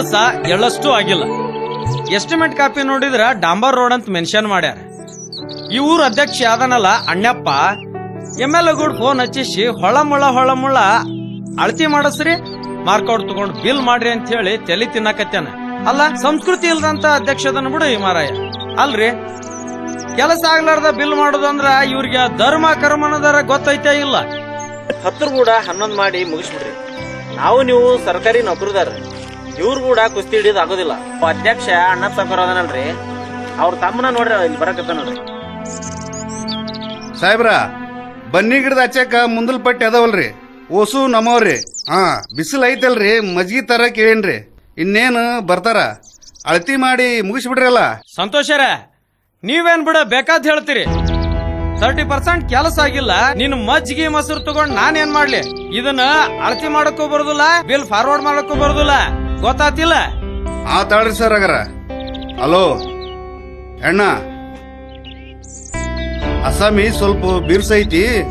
ಕೆಲಸ ಎಳ್ಳಷ್ಟು ಆಗಿಲ್ಲ. Estimate copy ನೋಡಿದ್ರ ಡಾಂಬರ್ ರೋಡ್ ಅಂತ ಮೆನ್ಷನ್ ಮಾಡ್ಯಾರ. ಈ ಊರ ಅಧ್ಯಕ್ಷ ಯಾದನಲ್ಲ ಅಣ್ಣಪ್ಪ. ಎಂ ಎಲ್ ಗೂಡ್ ಫೋನ್ ಹಚ್ಚಿಸಿ, ಹೊಳಮುಳ ಹೊಳಮುಳ, ಅಳತಿ ಮಾಡಸ್ರಿ ಮಾರ್ಕೌಟ್ ತಗೊಂಡ್ ಬಿಲ್ ಮಾಡ್ರಿ ಅಂತ ಹೇಳಿ ತಲೆ ತಿನ್ನಕತ್ತೇನ. ಅಲ್ಲ, ಸಂಸ್ಕೃತಿ ಇಲ್ದಂತ ಅಧ್ಯಕ್ಷದನ್ನ ಬಿಡು ಈ ಮಾರಾಯ. ಅಲ್ರಿ? ಕೆಲಸ ಆಗ್ಲಾರ್ದ ಬಿಲ್ ಮಾಡುದಂದ್ರ ಇವ್ರಿಗೆ ಧರ್ಮ ಕರ್ಮನದರ ಗೊತ್ತೈತೆ ಇಲ್ಲ. ಹತ್ರ ಕೂಡ ಹನ್ನೊಂದು ಮಾಡಿ ಮುಗಿಸ್ಬಿಡ್ರಿ. ನಾವು ನೀವು ಸರ್ಕಾರಿ ನೌಕರಿದಾರ ಇವ್ರು ಕೂಡ ಕುಸ್ತಿ ಹಿಡಿಯೋದು ಆಗೋದಿಲ್ಲ. ಅಧ್ಯಕ್ಷ ಅಣ್ಣ ಸಾಕೋರ್ ಅದನಲ್ರಿ. ಅವ್ರ ತಮ್ಮನ ನೋಡ್ರಿ ಇಲ್ಲಿ ಬರಕತ್ತ ನೋಡ್ರಿ. ಸಾಹೇಬ್ರ ಬನ್ನಿ ಗಿಡದ ಹಚ್ಚಾಕ ಮುಂದಲ್ ಪಟ್ಟಿ ಅದಾವಲ್ರಿ. ಓಸು ನಮ್ಮವ್ರಿ. ಹಾ ಬಿಸಿಲು ಐತಲ್ರಿ ಮಜ್ಗಿ ತರ ಕೇಳೇನ್ರಿ. ಇನ್ನೇನು ಬರ್ತಾರ? ಅಳತಿ ಮಾಡಿ ಮುಗಿಸ್ಬಿಡ್ರಲ್ಲ. ಸಂತೋಷರ ನೀವೇನ್ ಬಿಡ ಬೇಕಾದ್ ಹೇಳ್ತೀರಿ. ತರ್ಟಿ ಪರ್ಸೆಂಟ್ ಕೆಲಸ ಆಗಿಲ್ಲ ನಿನ್ ಮಜ್ಜಿಗೆ ಮೊಸರು ತಗೊಂಡ್ ನಾನೇನ್ ಏನ್ ಮಾಡ್ಲಿ? ಇದನ್ನ ಅಳತಿ ಮಾಡಕ್ಕೂ ಬರುದಿಲ್ಲ ಬಿಲ್ ಫಾರ್ವರ್ಡ್ ಮಾಡಕ್ಕೂ ಬರುದಿಲ್ಲ. ಗೊತ್ತಾತಿಲ್ಲ? ಆತಾಡ್ರಿ ಸರ್ ಅಗರ ಹಲೋ ಅಣ್ಣ. ಅಸಾಮಿ ಸ್ವಲ್ಪ ಬಿರ್ಸೈತಿ.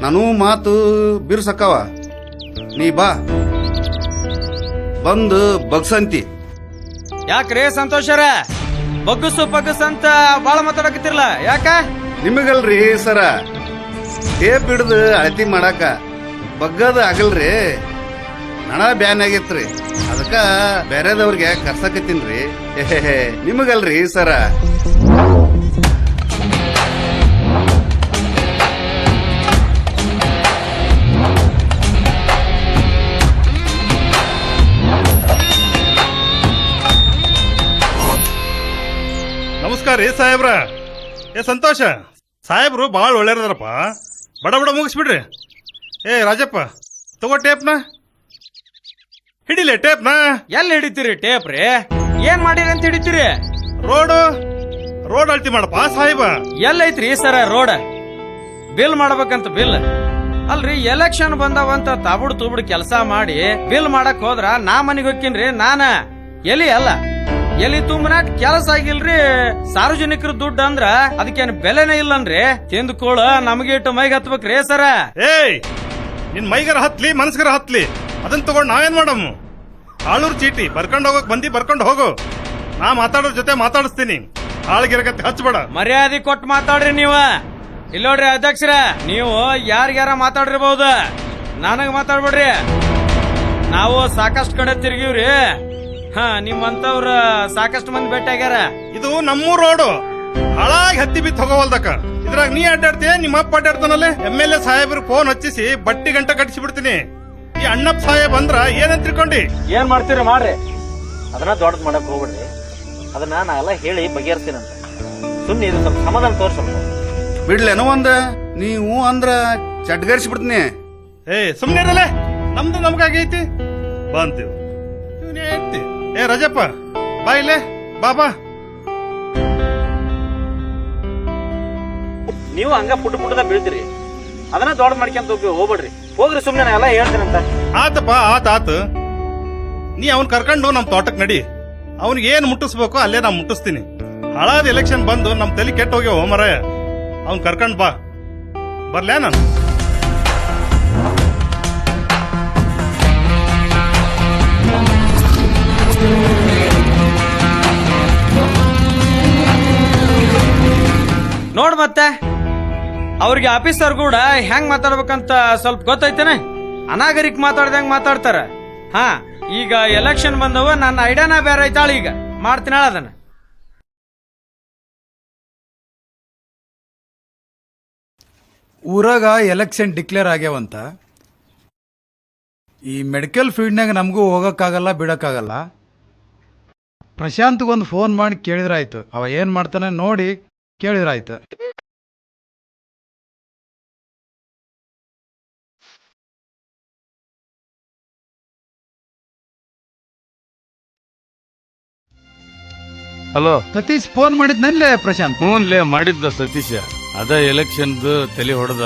ನಾನು ಮಾತು ಬಿರ್ಸಕ್ಕವ. ನೀ ಬಾ. ಬಂದು ಬಗ್ಸಂತಿ. ಯಾಕ್ರೆ ಸಂತೋಷರ? ಬಗ್ಗಸು ಬಗ್ಗಸ್ ಅಂತ ಬಾಳ ಮಾತಾಡಕತ್ತಿರ್ಲ. ಯಾಕ? ನಿಮಗಲ್ರಿ ಸರ. ಟೇಪ್ ಹಿಡ್ದು ಅಳತಿ ಮಾಡಾಕ ಬಗ್ಗದ ಆಗಲ್ರಿ. ನಳ ಬ್ಯಾನ್ ಆಗೈತ್ರಿ. ಅದಕ್ಕ ಬೇರೆದವ್ರಿಗೆ ಕರ್ಸಕತ್ತೀನ್ರಿ ನಿಮಗಲ್ರಿ ಸರ. ನಮಸ್ಕಾರ ರೀ ಸಾಹೇಬ್ರ. ಏ, ಸಂತೋಷ. ಸಾಹೇಬ್ರು ಭಾಳ ಒಳ್ಳೆಯದಾರಪ್ಪ ಬಡ ಬಡ ಮುಗಿಸ್ಬಿಡ್ರಿ. ಏ, ರಾಜಪ್ಪ, ತಗೋ ಟೇಪ್ನ. ಹಿಡಿಲೆ ಟೇಪ್ನ ಎಲ್ಲಿ ಹಿಡಿತೀರಿ ಟೇಪ್ ರೀ? ಏನ್ ಮಾಡಿರಿ ಅಂತ ಹಿಡಿತೀರಿ? ರೋಡು? ರೋಡ್ ಅಳ್ತಿ ಮಾಡಪ್ಪ ಸಾಹೇಬ. ಎಲ್ಲೈತ್ರಿ ಸರ ರೋಡ್? ಬಿಲ್ ಮಾಡ್ಬೇಕಂತ ಬಿಲ್. ಅಲ್ರಿ ಎಲೆಕ್ಷನ್ ಬಂದವಂತ ತಾಬುಡ್ ತೂಬುಡ್ ಕೆಲಸ ಮಾಡಿ ಬಿಲ್ ಮಾಡಕ್ ಹೋದ್ರ ನಾ ಮನಿಗ್ ರೀ ನಾನ. ಎಲಿ ಅಲ್ಲ. ಎಲಿ ತುಂಬನಾಕ್ ಕೆಲಸ ಆಗಿಲ್ರಿ. ಸಾರ್ವಜನಿಕರ ದುಡ್ಡು ಅಂದ್ರ ಅದಕ್ಕೇನು ಬೆಲೆನೇ ಇಲ್ಲನ್ರಿ. ತಿಂದ್ಕೋಳ ನಮಗೆ ಇಟ್ಟು ಮೈಗ್ ಹತ್ಬೇಕ್ರಿ ಸರ. ಏಯ್ ನಿನ್ ಮೈಗರ ಹತ್ಲಿ ಮನಸ್ಗರ ಹತ್ಲಿ. ಅದನ್ನ ತಗೊಂಡು ನಾವೇನ್ ಮಾಡಮ್ಮ ಆಳೂರ್ ಚೀಟಿ ಬರ್ಕೊಂಡು ಹೋಗಕ್ ಬಂದಿ ಬರ್ಕೊಂಡು ಹೋಗು. ನಾ ಮಾತಾಡೋ ಜೊತೆ ಮಾತಾಡಿಸ್ತೀನಿ. ಆಳ್ಗಿರಕತ್ತೆ ಹಚ್ಬೇಡ. ಮರ್ಯಾದೆ ಕೊಟ್ಟು ಮಾತಾಡ್ರಿ ನೀವ. ಇಲ್ಲೋಡ್ರಿ ಅಧ್ಯಕ್ಷರ ನೀವು ಯಾರಿಗ್ಯಾರ ಮಾತಾಡಿರ್ಬಹುದು ನನಗೆ ಮಾತಾಡ್ಬೇಡ್ರಿ. ನಾವು ಸಾಕಷ್ಟು ಕಡೆ ತಿರ್ಗಿವ್ರಿ. ಹಾ ನಿಮ್ಮಂತವ್ರ ಸಾಕಷ್ಟು ಮಂದಿ ಭೇಟಿ ಆಗ್ಯಾರ. ಇದು ನಮ್ಮೂರ್ ರೋಡು. ಹಾಳಾಗಿ ಹತ್ತಿ ಬಿತ್ತು ಹೋಗೋವಲ್ದಕ್ಕ ಇದ್ರಾಗ ನೀ ಅಡ್ಡಾಡ್ತೀಯ ನಿಮ್ಮ ಅಪ್ಪ ಅಡ್ಡಾಡ್ತಾನಲ್ಲೇ? ಎಂ ಎಲ್ ಎ ಸಾಹೇಬ್ರಿಗೆ ಫೋನ್ ಹಚ್ಚಿಸಿ ಬಟ್ಟಿ ಗಂಟೆ ಕಟ್ಟಿಸಿ ಬಿಡ್ತೀನಿ ಈ ಅಣ್ಣಪ್ಪ ಸಾಹೇಬ್ ಅಂದ್ರ ಏನಂತ ತಿಳ್ಕೊಂಡಿ? ಏನ್ ಮಾಡ್ತೀರಿ ಮಾಡ್ರಿ. ಅದನ್ನ ದೊಡ್ಡದ್ ಮಾಡಕ್ ಹೋಗ್ಬಿಡ್ರಿ. ಅದನ್ನ ನಾವೆಲ್ಲ ಎಲ್ಲ ಹೇಳಿ ಬಗೆಹರಿಸ್ತೀನಂತ ಸುಮ್ಮನೆ ಇದು ಸ್ವಲ್ಪ ಸಮಾಧಾನ ತೋರ್ಸಲ್ಲ ಬಿಡ್ಲೇನೋ ಒಂದ? ನೀವು ಅಂದ್ರ ಚಡ್ಗರಿಸ್ಬಿಡ್ತೀನಿ ಏ ಸುಮ್ನೆ ಇರಲ್ಲ ನಮ್ದು ನಮ್ಗಾಗೈತಿ ಬಂತೀವಿ. ಇವ್ನ್ ಹೇಳ್ತಿ. ಏ ರಜಪ್ಪ ಬಾ ಇಲ್ಲೇ. ಬಾಬಾ ಬಾ. ನೀವು ಹಂಗ ಪುಟ್ಟ ಪುಟ್ಟದ ಬೀಳ್ತೀರಿ. ಅದನ್ನ ದೊಡ್ಡ ಮಾಡ್ಕೊಂತ ಹೋಗಿ ಹೋಗ್ಬಿಡ್ರಿ. ಹೋಗ್ರಿ ಸುಮ್ನೆ ನಾ ಎಲ್ಲ ಹೇಳ್ತೀನಂತ ಆತಪ್ಪ ಆತ ಆತ. ನೀ ಅವನ್ ಕರ್ಕೊಂಡು ನಮ್ ತೋಟಕ್ ನಡಿ. ಅವನಿಗೆ ಏನ್ ಮುಟ್ಟಿಸ್ಬೇಕು ಅಲ್ಲೇ ನಾ ಮುಟ್ಟಿಸ್ತೀನಿ. ಹಾಳಾದ ಎಲೆಕ್ಷನ್ ಬಂದು ನಮ್ ತಲೆ ಕೆಟ್ಟ ಹೋಗ್ಯಾವ ಮರ ಅವ್ನ್ ಕರ್ಕೊಂಡ್ ಬಾ. ಬರ್ಲ್ಯಾ ನಾನು? ನೋಡ್ ಮತ್ತೆ. ಅವ್ರಿಗೆ ಆಫೀಸರ್ ಕೂಡ ಹೆಂಗ್ ಮಾತಾಡ್ಬೇಕಂತ ಸ್ವಲ್ಪ ಗೊತ್ತೈತೇನೆ? ಅನಾಗರಿಕ್ ಮಾತಾಡ್ದಂಗ್ ಮಾತಾಡ್ತಾರ. ಹಾ, ಈಗ ಎಲೆಕ್ಷನ್ ಬಂದವ, ನನ್ನ ಐಡಿಯಾನ ಬೇರೆ ಐತಾಳ ಈಗ. ಮಾಡ್ತೀನಿ ಅದನ್ನ. ಊರಾಗ ಎಲೆಕ್ಷನ್ ಡಿಕ್ಲೇರ್ ಆಗ್ಯಾವಂತ. ಈ ಮೆಡಿಕಲ್ ಫೀಲ್ಡ್ನಾಗ ನಮಗೂ ಹೋಗೋಕ್ಕಾಗಲ್ಲ, ಬಿಡೋಕ್ಕಾಗಲ್ಲ. ಪ್ರಶಾಂತ್ಗೊಂದು ಫೋನ್ ಮಾಡಿ ಕೇಳಿದ್ರಾಯ್ತು. ಅವ ಏನು ಮಾಡ್ತಾನೆ ನೋಡಿ ಕೇಳಿದ್ರಾಯ್ತು. ಹಲೋ ಸತೀಶ್ ಫೋನ್ ಮಾಡಿದ್ನಲ್ಲೇ ಪ್ರಶಾಂತ್. ಲೇ ಮಾಡಿದ್ದ ಸತೀಶ. ಅದ ಎಲೆಕ್ಷನ್ದು ತಲೆ ಹೊಡೆದ.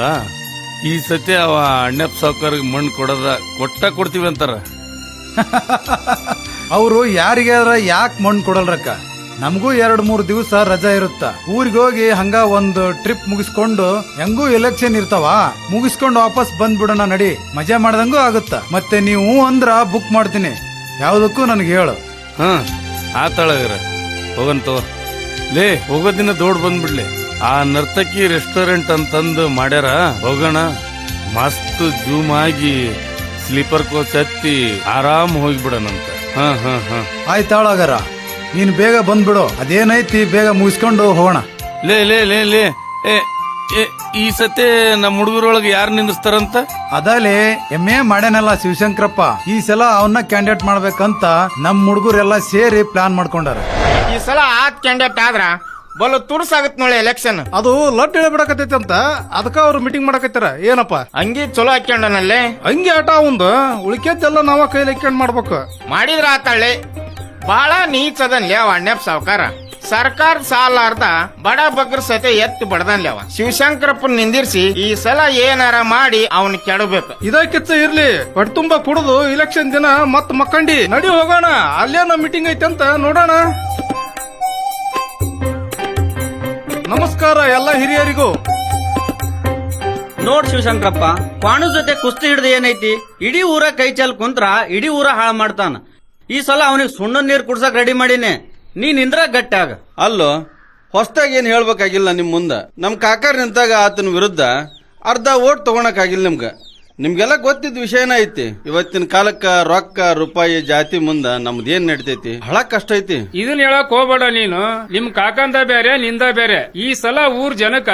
ಈ ಸತಿ ಅವ ಅಣ್ಣಪ್ಪ ಸಾವ್ಕಾರ್ಗೆ ಮಣ್ಣು ಕೊಡದ. ಕೊಟ್ಟ ಕೊಡ್ತೀವಿ ಅಂತಾರ. ಅವರು ಯಾರಿಗಾರ ಯಾಕೆ ಮಣ್ಣು ಕೊಡಲ್ರಕ್ಕ? ನಮಗೂ ಎರಡ್ ಮೂರ್ ದಿವಸ ರಜಾ ಇರುತ್ತ. ಊರಿಗೆ ಹೋಗಿ ಹಂಗ ಒಂದು ಟ್ರಿಪ್ ಮುಗಿಸ್ಕೊಂಡು ಹೆಂಗೂ ಎಲೆಕ್ಷನ್ ಇರ್ತಾವ? ಮುಗಿಸ್ಕೊಂಡು ವಾಪಸ್ ಬಂದ್ಬಿಡೋಣ ನಡಿ. ಮಜಾ ಮಾಡ್ದಂಗೂ ಆಗುತ್ತ. ಮತ್ತೆ ನೀವು ಅಂದ್ರ ಬುಕ್ ಮಾಡ್ತೀನಿ. ಯಾವುದಕ್ಕೂ ನನಗೆ ಹೇಳು. ಹಾ ಆತಳಗರ ಹೋಗನ್ ತಗೋ ಲೇ ಹೋಗೋ ದಿನ ದೋಡ್ ಬಂದ್ಬಿಡ್ಲಿ. ಆ ನರ್ತಕಿ ರೆಸ್ಟೋರೆಂಟ್ ಅಂತಂದು ಮಾಡ್ಯಾರ ಹೋಗೋಣ. ಮಸ್ತ್ ಜೂಮ್ ಆಗಿ ಸ್ಲೀಪರ್ ಕೋಚ್ ಹತ್ತಿ ಆರಾಮ್ ಹೋಗ್ಬಿಡೋಣಂತ ಹಾ ಹಾ ಹಾ. ಆಯ್ತಾಳಾಗರ ನೀನ್ ಬೇಗ ಬಂದ್ಬಿಡು. ಅದೇನೈತಿ ಬೇಗ ಮುಗಿಸ್ಕೊಂಡು ಹೋಗೋಣ. ಲೇ ಲೇ ಲೇ ಲೇ. ಏ ಏ ಈ ಸತೆ ನಮ್ಮ ಹುಡುಗರೊಳಗೆ ಯಾರು ನಿಂದಿಸ್ತಾರಂತ ಅದಲೇ ಎಂ ಎ ಮಾಡ್ಯಾನಲ್ಲ ಶಿವಶಂಕರಪ್ಪ. ಈ ಸಲ ಅವನ್ನ ಕ್ಯಾಂಡಿಡೇಟ್ ಮಾಡ್ಬೇಕಂತ ನಮ್ ಹುಡುಗರೆಲ್ಲ ಸೇರಿ ಪ್ಲಾನ್ ಮಾಡ್ಕೊಂಡಾರ. ಈ ಸಲ ಆತ್ ಕ್ಯಾಂಡಿಡೇಟ್ ಆದ್ರ ಬಲು ತುರ್ಸಾಗತ್ ನೋಡಿ ಎಲೆಕ್ಷನ್ ಅದು ಲಟ್ ಹೇಳ್ಬಿಡಕತ್ತೈತಿ ಅಂತ. ಅದಕ್ಕ ಅವ್ರು ಮೀಟಿಂಗ್ ಮಾಡಕತ್ತಾರ. ಏನಪ್ಪ? ಅಂಗಿ ಚಲೋ ಹಾಕ್ಯಂಡನಲ್ಲಿ? ಹಂಗೆ ಆಟ ಒಂದು ಉಳಿಕೆದ್ದೆಲ್ಲ ನಾವ ಕೈಲಿ ಹಾಕ್ಯಂಡ್ ಮಾಡ್ಬೇಕು. ಮಾಡಿದ್ರ ಆತಳ್ಳಿ. ಬಹಳ ನೀಚ್ ಅದನ್ಲಿ ಅವ ಅಣ್ಣಪ್ಪ ಸಾವುಕಾರ. ಸರ್ಕಾರ ಸಾಲ ಅರ್ಧ ಬಡ ಬಗ್ರ ಸತೆ ಎತ್ತು ಬಡದನ್ಲಿ ಅವ. ಶಿವಶಂಕರಪ್ಪನ್ ನಿಂದಿರ್ಸಿ ಈ ಸಲ ಏನಾರ ಮಾಡಿ ಅವನ್ ಕೆಡಬೇಕು. ಇದಕ್ಕಿಚ್ಚ ಇರ್ಲಿ. ತುಂಬಾ ಕುಡಿದು ಇಲೆಕ್ಷನ್ ದಿನ ಮತ್ ಮಕ್ಕಂಡಿ ನಡಿ ಹೋಗೋಣ. ಅಲ್ಲೇನೋ ಮೀಟಿಂಗ್ ಐತೆ ಅಂತ ನೋಡೋಣ. ನಮಸ್ಕಾರ ಎಲ್ಲ ಹಿರಿಯರಿಗೂ. ನೋಡ್ ಶಿವಶಂಕರಪ್ಪ ಕ್ವಾಣು ಜೊತೆ ಕುಸ್ತಿ ಹಿಡ್ದು ಏನೈತಿ? ಇಡೀ ಊರ ಕೈ ಚೆಲ್ ಕುಂತ್ರ ಇಡೀ ಊರ ಹಾಳು ಮಾಡ್ತಾನ. ಈ ಸಲ ಅವನಿಗೆ ಸುಣ್ಣ ನೀರು ಕುಡ್ಸಕ್ ರೆಡಿ ಮಾಡೀನಿ. ನೀ ನಿಂದ್ರ ಗಟ್ಟಾಗ ಅಲ್ಲೋ ಹೊಸದಾಗಿ ಏನ್ ಹೇಳ್ಬೇಕಾಗಿಲ್ಲ ನಿಮ್ ಮುಂದ? ನಮ್ ಕಾಕರ್ ನಿಂತಾಗ ಆತನ ವಿರುದ್ಧ ಅರ್ಧ ಓಟ್ ತಗೊಳಕಾಗಿಲ್ಲ ನಿಮ್ಗ. ನಿಮ್ಗೆಲ್ಲ ಗೊತ್ತಿದ್ದ ವಿಷಯನ ಐತಿ. ಇವತ್ತಿನ ಕಾಲಕ್ಕ ರೊಕ್ಕ ರೂಪಾಯಿ ಜಾತಿ ಮುಂದ ನಮ್ದು ಏನ್ ನಡಿತೈತಿ? ಬಹಳ ಕಷ್ಟ ಐತಿ. ಇದನ್ನ ಹೇಳಕ್ ಹೋಗ್ಬೇಡ ನೀನು. ನಿಮ್ ಕಾಕಂದ ಬೇರೆ ನಿಂದ ಬೇರೆ ಈ ಸಲ ಊರ್ ಜನಕ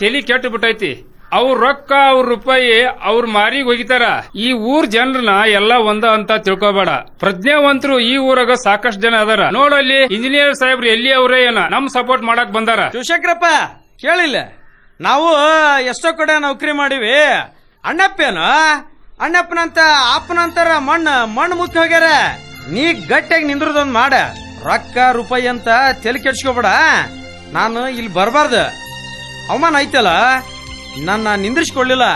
ತಲಿ ಕೆಟ್ಟ ಬಿಟ್ಟೈತಿ. ಅವ್ರ ರೊಕ್ಕ ಅವ್ರ ರೂಪಾಯಿ ಅವ್ರ ಮಾರಿಗೆ ಹೋಗಿತಾರ ಈ ಊರ್ ಜನರನ್ನ ಎಲ್ಲ ಒಂದ ಅಂತ ತಿಳ್ಕೊಬೇಡ. ಪ್ರಜ್ಞಾವಂತರು ಈ ಊರಾಗ ಸಾಕಷ್ಟು ಜನ ಅದಾರ. ನೋಡಲ್ಲಿ ಇಂಜಿನಿಯರ್ ಸಾಹೇಬ್ರು ಎಲ್ಲಿ ಅವ್ರೇ ಏನ? ನಮ್ ಸಪೋರ್ಟ್ ಮಾಡಕ್ ಬಂದಾರ. ಶಿವಶಂಕರಪ್ಪ ಕೇಳಿಲ್ಲ. ನಾವು ಎಷ್ಟೋ ಕಡೆ ನೌಕರಿ ಮಾಡಿವಿ. ಅಣ್ಣಪ್ಪೇನು? ಅಣ್ಣಪ್ಪನಂತ ಅಪ್ಪನಂತಾರ ಮಣ್ಣ ಮಣ್ಣು ಮುಚ್ಚಿ ಹೋಗ್ಯಾರ. ನೀ ಗಟ್ಟಿಯಾಗಿ ನಿಂದ್ರದೊಂದ್ ಮಾಡ. ರೊಕ್ಕ ರೂಪಾಯಿ ಅಂತ ತಲೆ ಕೆಡ್ಸ್ಕೊಬೇಡ. ನಾನು ಇಲ್ಲಿ ಬರಬಾರ್ದು. ಅವಮಾನ ಐತಲ್ಲ? ನನ್ನ ನಿಂದ್ರಿಸ್ಕೊಳ್ಳಿಲ್ಲ.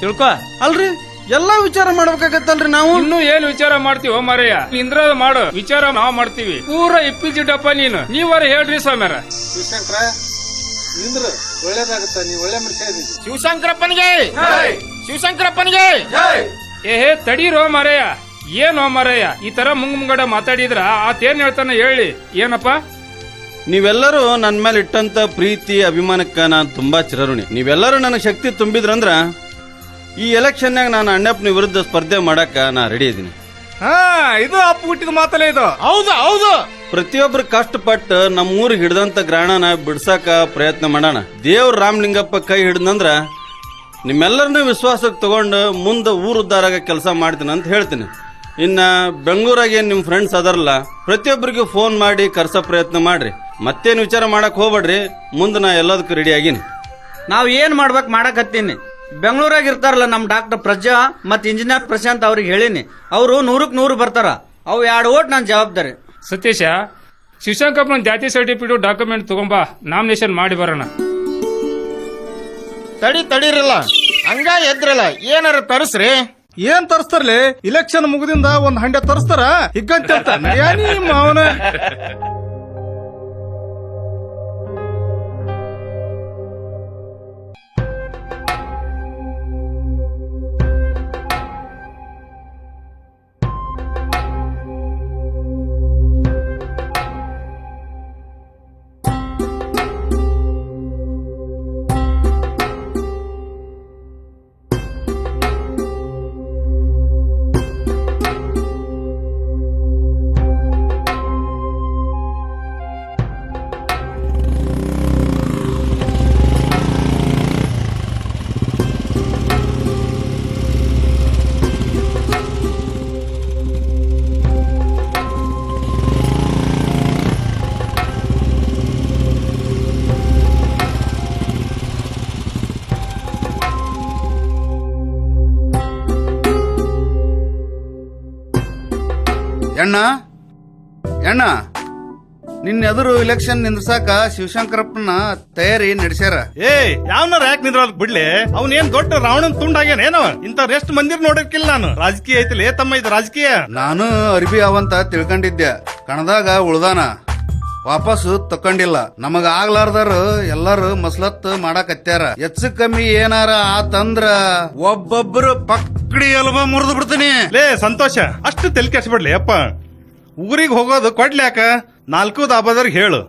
ತಿಳ್ಕೊ. ಅಲ್ರಿ ಎಲ್ಲಾ ವಿಚಾರ ಮಾಡ್ಬೇಕಾಗತ್ತಲ್ರಿ ನಾವು? ಇನ್ನು ಏನ್ ವಿಚಾರ ಮಾಡ್ತೀವೋ ಮಾರಯ್ಯ? ನಿಂದ್ರ ಮಾಡು. ವಿಚಾರ ನಾವ್ ಮಾಡ್ತೀವಿ. ಪೂರ ಇಪ್ಪಿಜಿಡಪ್ಪ ನೀನು. ನೀವರ ಹೇಳ್ರಿ ಸ್ವಾಮ್ಯಾರ. ಒಳ್ಳೇದಾಗತ್ತ? ನೀವು ಒಳ್ಳೆ ಮನುಷ್ಯ ಶಿವಶಂಕರಪ್ಪನಿಗೆ! ಶಿವಶಂಕರಪ್ಪನಿಗೆ! ಏಹೇ ತಡೀರೋ ಮಾರಯ್ಯ. ಏನೋ ಮಾರಯ್ಯ ಈ ತರ ಮುಂಗ್ ಮುಂಗಡ ಮಾತಾಡಿದ್ರ ಆತೇನ್ ಹೇಳ್ತಾನೆ ಹೇಳಿ. ಏನಪ್ಪ? ನೀವೆಲ್ಲರೂ ನನ್ನ ಮೇಲೆ ಇಟ್ಟಂತ ಪ್ರೀತಿ ಅಭಿಮಾನಕ್ಕ ನಾನು ತುಂಬಾ ಚಿರಋಣಿ. ನೀವೆಲ್ಲರೂ ನನಗೆ ಶಕ್ತಿ ತುಂಬಿದ್ರಂದ್ರ ಈ ಎಲೆಕ್ಷನ್ನಾಗ ನಾನು ಅಣ್ಣಪ್ಪನ ವಿರುದ್ಧ ಸ್ಪರ್ಧೆ ಮಾಡಕ್ಕ ನಾ ರೆಡಿ ಇದ್ದೀನಿ ಹಾ ಇದು ಅಪ್ಪು ಹುಟ್ಟಿದ ಮಾತಲ್ಲೇ ಇದು. ಹೌದು ಹೌದು. ಪ್ರತಿಯೊಬ್ರು ಕಷ್ಟಪಟ್ಟು ನಮ್ಮ ಊರಿಗೆ ಹಿಡ್ದಂತ ಗ್ರಹಣನ ಬಿಡ್ಸಾಕ ಪ್ರಯತ್ನ ಮಾಡೋಣ. ದೇವ್ರ ರಾಮಲಿಂಗಪ್ಪ ಕೈ ಹಿಡ್ದಂದ್ರ ನಿಮ್ಮೆಲ್ಲರನ್ನೂ ವಿಶ್ವಾಸಕ್ಕೆ ತಗೊಂಡು ಮುಂದೆ ಊರು ಉದ್ದಾರಾಗ ಕೆಲಸ ಮಾಡ್ತೀನಿ ಅಂತ ಹೇಳ್ತೀನಿ. ಇನ್ನ ಬೆಂಗಳೂರಾಗ ಏನು ನಿಮ್ಮ ಫ್ರೆಂಡ್ಸ್ ಅದರಲ್ಲ ಪ್ರತಿಯೊಬ್ಬರಿಗೂ ಫೋನ್ ಮಾಡಿ ಕರ್ಸೋ ಪ್ರಯತ್ನ ಮಾಡ್ರಿ. ಮತ್ತೇನು ವಿಚಾರ ಮಾಡಕ್ಕೆ ಹೋಗ್ಬೇಡ್ರಿ ಮುಂದೆ ನಾ ಎಲ್ಲದಕ್ಕೂ ರೆಡಿ ಆಗೀನಿ. ನಾವು ಏನು ಮಾಡ್ಬೇಕು ಮಾಡಕತ್ತೀನಿ. ಬೆಂಗಳೂರಾಗ ಇರ್ತಾರಲ್ಲ ನಮ್ಮ ಡಾಕ್ಟರ್ ಪ್ರಜಾ ಮತ್ತು ಇಂಜಿನಿಯರ್ ಪ್ರಶಾಂತ್ ಅವ್ರಿಗೆ ಹೇಳೀನಿ. ಅವರು ನೂರಕ್ಕೆ ನೂರು ಬರ್ತಾರ. ಅವು ಎರಡು ಓಟ್ ನನ್ನ ಜವಾಬ್ದಾರಿ. ಸತೀಶ ಶಿವಶಂಕಪ್ಪನ ಜಾತಿ ಸರ್ಟಿಫಿಕೇಟ್ ಡಾಕ್ಯುಮೆಂಟ್ ತಗೊಂಬಾ ನಾಮಿನೇಷನ್ ಮಾಡಿ ಬರೋಣ. ತಡಿ ತಡೀರಲ್ಲ. ಹಂಗ ಎದ್ರಲ್ಲ, ಏನಾರ ತರಿಸ್ರಿ. ಏನ್ ತರಿಸ್ತಾರ್ಲಿ? ಇಲೆಕ್ಷನ್ ಮುಗಿದಿಂದ ಒಂದ್ ಹಂಡೆ ತರಿಸ್ತಾರ? ಹಿಗ್ಗಂತ ಅವನ ಎಣ್ಣ ಎಣ್ಣ ನಿನ್ನ ಎದುರು ಇಲೆಕ್ಷನ್ ನಿಂದ್ರಸಾಕ ಶಿವಶಂಕರಪ್ಪನ ತಯಾರಿ ನಡೆಸ್ಯಾರ. ಏ ಯಾವನಾರ ಯಾಕೆ ನಿಂದ್ರಲ್ ಬಿಡ್ಲಿ? ಅವನೇನ್ ಏನ್ ದೊಡ್ಡ ರಾವಣನ್ ತುಂಡಾಗ್ಯಾನ ಏನವ? ಇಂತ ರೆಸ್ಟ್ ಮಂದಿರ್ ನೋಡಿರ್ಕಿಲ್ಲ ನಾನು. ರಾಜಕೀಯ ಐತಿಲಿ ತಮ್ಮ ಇದು ರಾಜಕೀಯ. ನಾನು ಅರ್ಬಿ ಅವಂತ ತಿಳ್ಕೊಂಡಿದ್ದೆ. ಕಣದಾಗ ಉಳ್ದಾನ. ವಾಪಸ್ ತಕೊಂಡಿಲ್ಲ ನಮಗ ಆಗ್ಲಾರ್ದಾರು ಎಲ್ಲಾರು ಮಸ್ಲತ್ ಮಾಡಾಕತ್ಯಾರ. ಹೆಚ್ಚು ಕಮ್ಮಿ ಏನಾರ ಆತಂದ್ರ ಒಬ್ಬೊಬ್ರು ಪಕ್ಕಡಿ ಎಲ್ಬ ಮುರಿದು ಬಿಡ್ತೀನಿ. ಲೇ ಸಂತೋಷ. ಅಷ್ಟು ತೆಲ್ ಕೆಡ್ಸ್ಬಿಡ್ಲಿ ಅಪ್ಪ. ಊರಿಗೆ ಹೋಗೋದು ಕೊಡ್ಲ್ಯಾಕ ನಾಲ್ಕು ದಾಬದರ್ ಹೇಳು.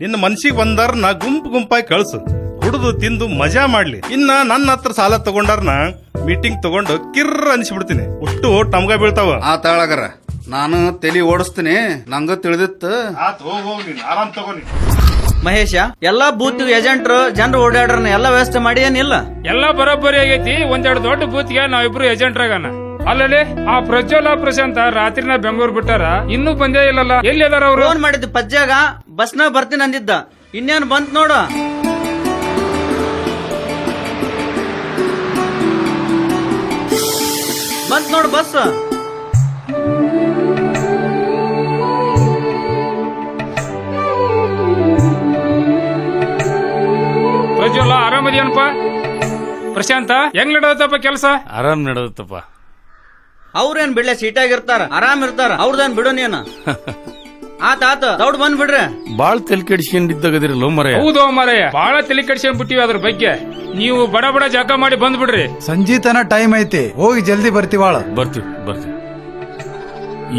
ನಿನ್ನ ಮನ್ಸಿಗೆ ನಾ ಗುಂಪು ಗುಂಪಾಗಿ ಕಳ್ಸು. ಕುಡಿದು ತಿಂದು ಮಜಾ ಮಾಡ್ಲಿ. ಇನ್ನ ನನ್ನ ಹತ್ರ ಸಾಲ ತಗೊಂಡಾರ್ನ ಮೀಟಿಂಗ್ ತಗೊಂಡು ಕಿರ್ರ ಅನ್ಸಿಬಿಡ್ತೀನಿ. ಅಷ್ಟು ಟಮ್ಗ ಬೀಳ್ತಾವ. ತಾಳಗರ ನಾನು ತಲೆ ಓಡಿಸ್ತೀನಿ. ನಂಗ ತಿಳಿದಿತ್ತು. ಆರಾಮ್ ತಗೋನಿ ಮಹೇಶ ಎಲ್ಲಾ ಬೂತ್ ಏಜೆಂಟ್ರು ಜನರು ಓಡಾಡ್ರನ್ನ ಎಲ್ಲಾ ವ್ಯವಸ್ಥೆ ಮಾಡಿ ಏನಿಲ್ಲ? ಎಲ್ಲಾ ಬರೋಬ್ಬರಿ ಆಗೈತಿ. ಒಂದೆರಡು ದೊಡ್ಡ ಬೂತ್ಗೆ ನಾವಿಬ್ರು ಏಜೆಂಟ್ರಾಗಣ ಅಲ್ಲಲ್ಲಿ ಆ ಪ್ರಜ್ವಲ ಪ್ರಶಾಂತ ರಾತ್ರಿನ ಬೆಂಗಳೂರು ಬಿಟ್ಟಾರ. ಇನ್ನೂ ಬಂದೇ ಇಲ್ಲಲ್ಲ. ಎಲ್ಲಿ ಅದಾರ ಅವ್ರು? ಫೋನ್ ಮಾಡಿದ್ದು ಪಜ್ಜಾಗ ಬಸ್ನಾಗ ಬರ್ತೀನಿ ಅಂದಿದ್ದ. ಇನ್ನೇನ್ ಬಂತ್ ನೋಡು. ಬಂತ್ ನೋಡು ಬಸ್. ಪ್ರಜ್ವಲ ಆರಾಮದೇನಪ್ಪ ಪ್ರಶಾಂತ ಹೆಂಗ್ ನಡೆದಪ್ಪ ಕೆಲಸ? ಆರಾಮ್ ನಡೆದತ್ತಪ್ಪ ಅವ್ರೇನ್ ಬಿಡ್ಲೆ ಸೀಟಾಗಿರ್ತಾರ ಆರಾಮ್ ಇರ್ತಾರ ಅವ್ರದೇನ್ ಬಿಡು ನೀನು. ಆತ ಆತ ದೌಡ್ ಬಂದ್ ಬಿಡ್ರಿ ಬಾಳ್ ತೆಲ್ ಕೆಡಿಸ್ಕೊಂಡಿದ್ದಾಗದಿರಲ್ಲ ಮರೆಯ ಹೌದು ಮಾರಯ್ಯ ಬಹಳ ತಲೆ ಕೆಡ್ಸ್ಕೊಂಡ್ ಬಿಟ್ಟಿವಿ ಅದ್ರ ಬಗ್ಗೆ. ನೀವು ಬಡ ಬಡ ಜಾಗ ಮಾಡಿ ಬಂದ್ಬಿಡ್ರಿ. ಸಂಜೀತನ ಟೈಮ್ ಐತಿ ಹೋಗಿ ಜಲ್ದಿ ಬರ್ತೀವಾಳ ಬರ್ತೀವಿ ಬರ್ತೀವಿ.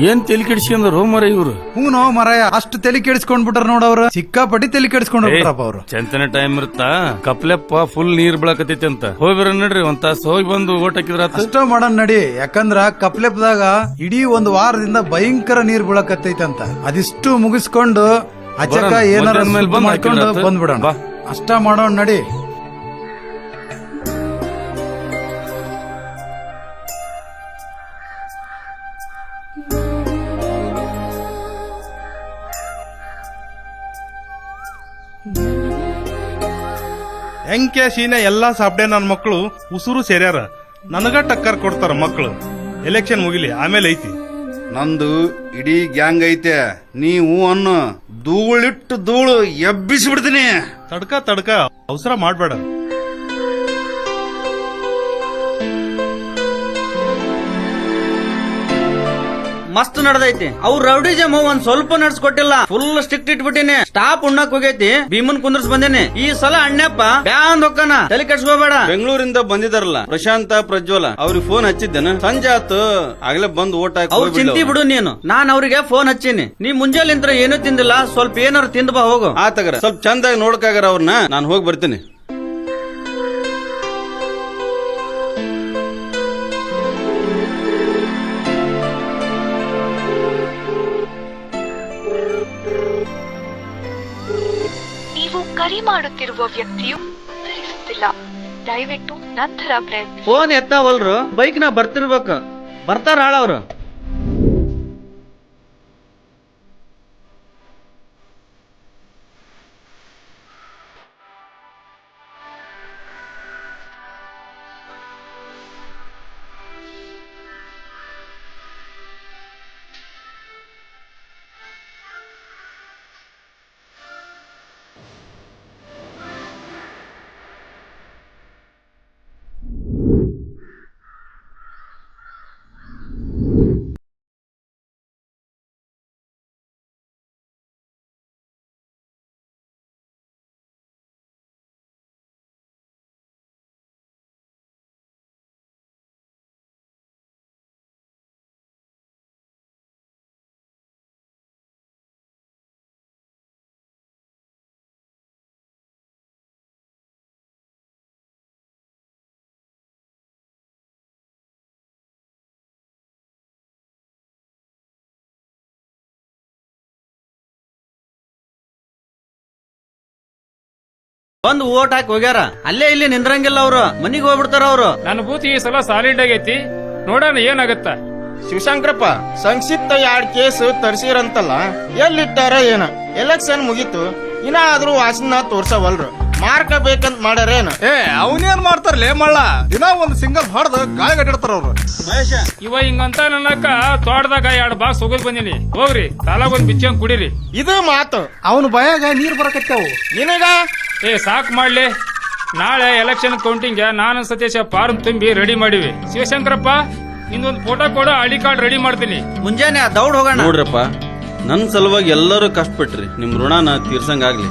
ಏನ್ ತೆಲಿ ಕೆಡಿಸ್ಕೊಂಡ್ರು ಮರ ಇವ್ರು? ಹೂನು ಮರಾಯ ಅಷ್ಟು ತಲೆ ಕೆಡಿಸ್ಕೊಂಡ್ ಬಿಟ್ರ ನೋಡವ್ರ ಸಿಕ್ಕಾಪಟ್ಟಿ ತಲೆ ಕೆಡಿಸ್ಕೊಂಡ್ ಬಿಟ್ರಪ್ಪ ಅವ್ರು. ಚಂತನ ಟೈಮ್ ಇರುತ್ತಾ? ಕಪ್ಲೆಪ್ಪ ಫುಲ್ ನೀರ್ ಬೀಳಕತೈತಿ ಅಂತ. ಹೋಗ್ಬಿರ ಬರ ನಡ್ರಿ ಒಂದ್ ತಾಸ ಹೋಗಿ ಬಂದು ಓಟ್ ಹಾಕಿದ್ರ ಅಷ್ಟ ಮಾಡೋಣ ನಡಿ ಯಾಕಂದ್ರ ಕಪ್ಲೆಪ್ದಾಗ ಇಡೀ ಒಂದ್ ವಾರದಿಂದ ಭಯಂಕರ ನೀರ್ ಅಂತ. ಅದಿಷ್ಟು ಮುಗಿಸ್ಕೊಂಡು ಅಚ್ಚಕ. ಏನಾರ ಮೇಲೆ ಬಂದ್ಬಿಡೋಣ. ಅಷ್ಟ ಮಾಡೋಣ ನಡಿ. ಹೆಂಕೆ ಶೀನೆ ಎಲ್ಲಾ ಸಾಬ್ಡೆ ನನ್ನ ಮಕ್ಕಳು ಉಸುರು ಸೇರ್ಯಾರ. ನನಗ ಟಕ್ಕರ್ ಕೊಡ್ತಾರ ಮಕ್ಕಳು ಎಲೆಕ್ಷನ್ ಮುಗಿಲಿ ಆಮೇಲೆ ಐತಿ. ನಂದು ಇಡೀ ಗ್ಯಾಂಗ್ ಐತೆ. ನೀವು ಅನ್ನು ಧೂಳಿಟ್ಟು ಧೂಳು ಎಬ್ಬಿಸಿ ಬಿಡ್ತೀನಿ ತಡ್ಕ ತಡ್ಕ ಅವಸರ ಮಾಡ್ಬೇಡ. ಮಸ್ತ್ ನಡ್ದೈತಿ. ಅವ್ರ ರೌಡಿಜಮ್ ಒಂದ್ ಸ್ವಲ್ಪ ನಡ್ಸ್ಕೊಟ್ಟಿಲ್ಲ. ಫುಲ್ ಸ್ಟಿಕ್ ಇಟ್ಬಿಟ್ಟಿನಿ. ಸ್ಟಾಪ್ ಉಣ್ಣಕ್ ಹೋಗೈತಿ. ಭೀಮನ್ ಕುಂದ್ರಸ್ ಬಂದೇನಿ. ಈ ಸಲ ಅಣ್ಣಪ್ಪ ಬ್ಯಾಂದ್ ಹೊಕ್ಕನ ತಲೆ ಕೆಡ್ಸ್ಕೋಬೇಡ. ಬೆಂಗಳೂರಿಂದ ಬಂದಿದಾರಲ್ಲ ಪ್ರಶಾಂತ ಪ್ರಜ್ವಲ ಅವ್ರಿಗೆ ಫೋನ್ ಹಚ್ಚಿದ್ದೇನ. ಸಂಜೆ ಆತು ಆಗ್ಲೇ ಬಂದ್ ಓಟ್ ಹಾಕಿ ಅವ್ರ ಚಿಂತಿ ಬಿಡು ನೀನು. ನಾನ್ ಅವ್ರಿಗೆ ಫೋನ್ ಹಚ್ಚೀನಿ. ನೀ ಮುಂಜಾಲಿಂತ್ರ ಏನೂ ತಿಂದಿಲ್ಲ. ಸ್ವಲ್ಪ ಏನಾರು ತಿಂದ್ ಬಾ ಹೋಗು. ಆತಗರ. ಸ್ವಲ್ಪ ಚಂದಾಗಿ ನೋಡ್ಕಾಗರ ಅವ್ರನ್ನ ನಾನು ಹೋಗಿ ಬರ್ತೀನಿ. ಮಾಡುತ್ತಿರುವ ವ್ಯಕ್ತಿಯು ಉತ್ತರಿಸುತ್ತಿಲ್ಲ ದಯವಿಟ್ಟು ನಂತರ ಪ್ರಯತ್ನ ಫೋನ್ ಎತ್ತಾವಲ್ರು ಬೈಕ್ ನಾ ಬರ್ತಿರ್ಬೇಕು. ಬರ್ತಾರ ಹಾಳವ್ರು ಬಂದ್ ಓಟ್ ಹಾಕಿ ಹೋಗ್ಯಾರ. ಅಲ್ಲೇ ಇಲ್ಲಿ ನಿಂದ್ರಂಗಿಲ್ಲ ಅವ್ರು. ಮನಿಗ್ ಹೋಗ್ಬಿಡ್ತಾರ ಅವ್ರು. ನನ್ನ ಬೂತ್ ಈ ಸಲ ಸಾಲಿಡ್ ಆಗೈತಿ. ನೋಡೋಣ ಏನಾಗತ್ತ. ಶಿವಶಂಕರಪ್ಪ ಸಂಕ್ಷಿಪ್ತ ಎರಡ್ ಕೇಸ್ ತರ್ಸಿರಂತಲ್ಲ ಎಲ್ಲಿಟ್ಟಾರ ಏನ? ಎಲೆಕ್ಷನ್ ಮುಗೀತು. ಇನ್ನ ಆದ್ರೂ ವಾಸನ ತೋರ್ಸವಲ್ರು. ಮಾರ್ಕ ಬೇಕಂತ ಮಾಡ್ಯಾರೇನ ಏ ಅವನೇನ್ ಮಾಡ್ತಾರಲೇ ಮಳ್ಳ? ದಿನ ಒಂದ್ ಸಿಂಗಲ್ ಹೊಡೆದು ಗಾಯ ಕಟ್ಟಿರ್ತಾರ ಅವ್ರು. ಇವ ಹಿಂಗಂತ ನನ್ನಕ್ಕ ತೋಟದಾಗ ಎರಡ್ ಬಾಕ್ಸ್ ಹೋಗಿ ಬಂದಿನಿ. ಹೋಗ್ರಿ ತಲಾಗೊಂದ್ ಬಿಚ್ಚಂಗ್ ಕುಡೀರಿ. ಇದು ಮಾತು. ಅವನ ಭಯಾಗ ನೀರ್ ಬರಕತ್ತಾವು. ನಿನಗ ಏ ಸಾಕ್ ಮಾಡ್ಲಿ. ನಾಳೆ ಎಲೆಕ್ಷನ್ ಕೌಂಟಿಂಗ್ ನಾನು ಸತೀಶ ಫಾರ್ಮ್ ತುಂಬಿ ರೆಡಿ ಮಾಡಿವಿ. ಶಿವಶಂಕರಪ್ಪ ನಿಂದೊಂದು ಫೋಟೋ ಕೊಡು ಐಡಿ ಕಾರ್ಡ್ ರೆಡಿ ಮಾಡ್ತೀನಿ. ಮುಂಜಾನೆ ದೌಡ್ ಹೋಗೋಣ. ನೋಡ್ರಪ್ಪ ನನ್ನ ಸಲುವಾಗಿ ಎಲ್ಲರೂ ಕಷ್ಟಪಟ್ರಿ ನಿಮ್ಮ ಋಣನ ತೀರ್ಸಂಗಾಗ್ಲಿ.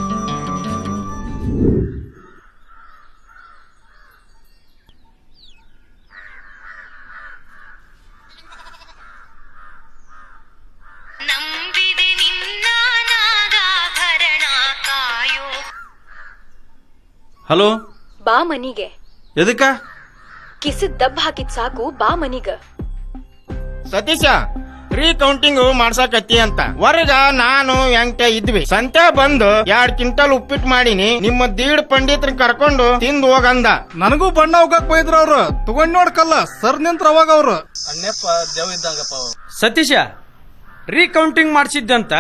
ಹಲೋ? ಬಾ ಮನಿಗೆ. ಎದಕ್ಕ? ಕಿಸಿದ್ ದಬ್ ಹಾಕಿದ್ ಸಾಕು ಬಾ ಮನಿಗ. ಸತೀಶ ರೀಕೌಂಟಿಂಗ್ ಮಾಡ್ಸಾಕತ್ತಿ ಅಂತ. ಹೊರಗ ನಾನು ಎಂಟ ಇದ್ವಿ. ಸಂತೆ ಬಂದು ಎರಡ್ ಕ್ವಿಂಟಲ್ ಉಪ್ಪಿಟ್ಟು ಮಾಡಿನಿ. ನಿಮ್ಮ ದೀಡ್ ಪಂಡಿತ್ರ ಕರ್ಕೊಂಡು ತಿಂದು ಹೋಗಂದ. ನನಗೂ ಬಣ್ಣ ಹೋಗಕ್ ಬೈದ್ರ ಅವ್ರು. ತಗೊಂಡ್ ನೋಡ್ಕಲ್ಲ ಸರ್ ನಿಂತ್ರ ಅವಾಗ ಅವ್ರು. ಸತೀಶ ರೀಕೌಂಟಿಂಗ್ ಮಾಡ್ಸಿದ್ದಂತ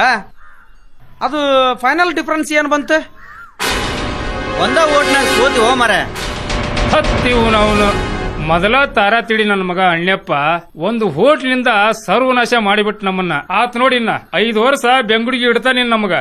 ಅದು ಫೈನಲ್ ಡಿಫ್ರೆನ್ಸ್ ಏನು ಬಂತ? ಒಂದ ಓಟ್ನಾಗ ಸೋತಿ ಹೋ ಮರ ಹತ್ತಿವು ಮೊದಲ ತಾರ ತಿಳಿ ನನ್ನ ಮಗ ಅಣ್ಣಪ್ಪ. ಒಂದು ಹೋಟ್ಲಿಂದ ಸರ್ವನಾಶ ಮಾಡಿಬಿಟ್ಟು ನಮ್ಮನ್ನ. ಆತ್ ನೋಡಿನ್ನ ಐದು ವರ್ಷ ಬೆಂಗುಡಿಗೆ ಇಡ್ತಾನೆ ನಮಗ.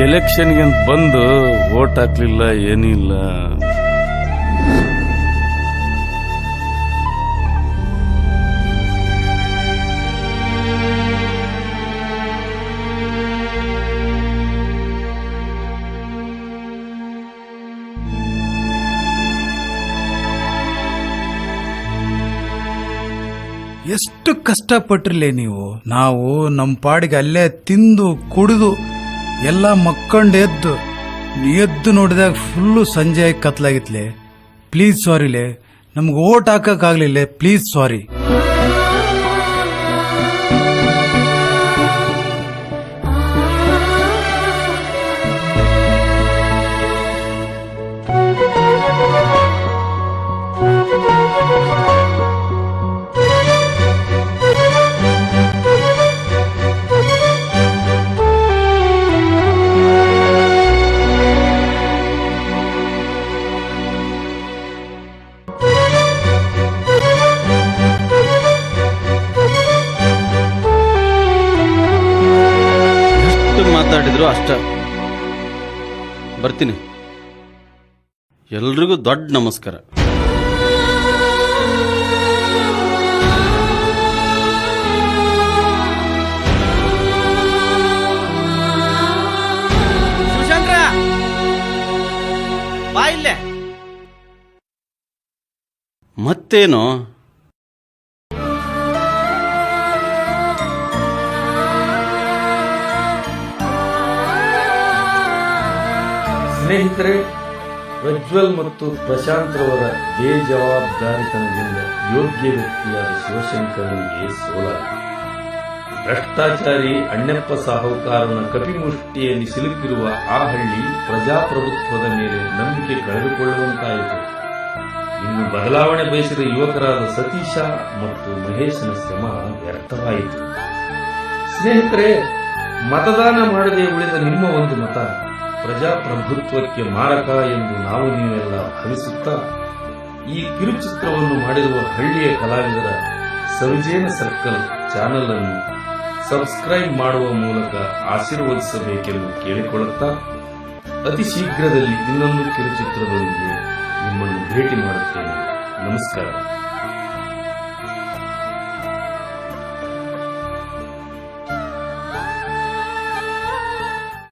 ಎಲೆಕ್ಷನ್ಗೆ ಬಂದು ವೋಟ್ ಹಾಕ್ಲಿಲ್ಲ ಏನಿಲ್ಲ ಎಷ್ಟು ಕಷ್ಟಪಟ್ರಲೇ ನೀವು? ನಾವು ನಮ್ಮ ಪಾಡಿಗೆ ಅಲ್ಲೇ ತಿಂದು ಕುಡಿದು ಎಲ್ಲ ಮಕ್ಕಂಡು ಎದ್ದು ಎದ್ದು ನೋಡಿದಾಗ ಫುಲ್ಲು ಸಂಜೆ ಕತ್ಲಾಗಿತ್ಲೆ. ಪ್ಲೀಸ್ ಸಾರಿಲೆ ನಮ್ಗೆ ಓಟ್ ಹಾಕಕ್ಕಾಗ್ಲಿಲ್ಲ. ಪ್ಲೀಸ್ ಸಾರಿ ಎಲ್ರಿಗೂ ದೊಡ್ಡ ನಮಸ್ಕಾರ. ಶಿವಶಂಕರ ಬಾ ಇಲ್ಲೇ. ಮತ್ತೇನು? ಸ್ನೇಹಿತರೆ ಪ್ರಜ್ವಲ್ ಮತ್ತು ಪ್ರಶಾಂತ್ ರವರ ಬೇಜವಾಬ್ದಾರಿತನದಿಂದ ಯೋಗ್ಯ ವ್ಯಕ್ತಿಯಾದ ಶಿವಶಂಕರನಿಗೆ ಸೋಲಾಯಿತು ಭ್ರಷ್ಟಾಚಾರಿ ಅಣ್ಣಪ್ಪ ಸಾಹುಕಾರನ ಕಪಿಮುಷ್ಟಿಯಲ್ಲಿ ಸಿಲುಕಿರುವ ಆ ಹಳ್ಳಿ ಪ್ರಜಾಪ್ರಭುತ್ವದ ಮೇಲೆ ನಂಬಿಕೆ ಕಳೆದುಕೊಳ್ಳುವಂತಾಯಿತು. ಇನ್ನು ಬದಲಾವಣೆ ಬಯಸಿದ ಯುವಕರಾದ ಸತೀಶ ಮತ್ತು ಮಹೇಶನ ಶ್ರಮ ವ್ಯರ್ಥವಾಯಿತು. ಸ್ನೇಹಿತರೆ, ಮತದಾನ ಮಾಡದೆ ಉಳಿದ ನಿಮ್ಮ ಒಂದು ಮತ ಪ್ರಜಾಪ್ರಭುತ್ವಕ್ಕೆ ಮಾರಕ ಎಂದು ನಾವು ನೀವೆಲ್ಲ ಭಾವಿಸುತ್ತಾ, ಈ ಕಿರುಚಿತ್ರವನ್ನು ಮಾಡಿರುವ ಹಳ್ಳಿಯ ಕಲಾವಿದರ ಸವಿಜೇನ ಸರ್ಕಲ್ ಚಾನೆಲ್ ಅನ್ನು ಸಬ್ಸ್ಕ್ರೈಬ್ ಮಾಡುವ ಮೂಲಕ ಆಶೀರ್ವದಿಸಬೇಕೆಂದು ಕೇಳಿಕೊಳ್ಳುತ್ತಾ, ಅತಿ ಶೀಘ್ರದಲ್ಲಿ ಇನ್ನೊಂದು ಕಿರುಚಿತ್ರದೊಂದಿಗೆ ನಿಮ್ಮನ್ನು ಭೇಟಿ ಮಾಡುತ್ತೇನೆ. ನಮಸ್ಕಾರ.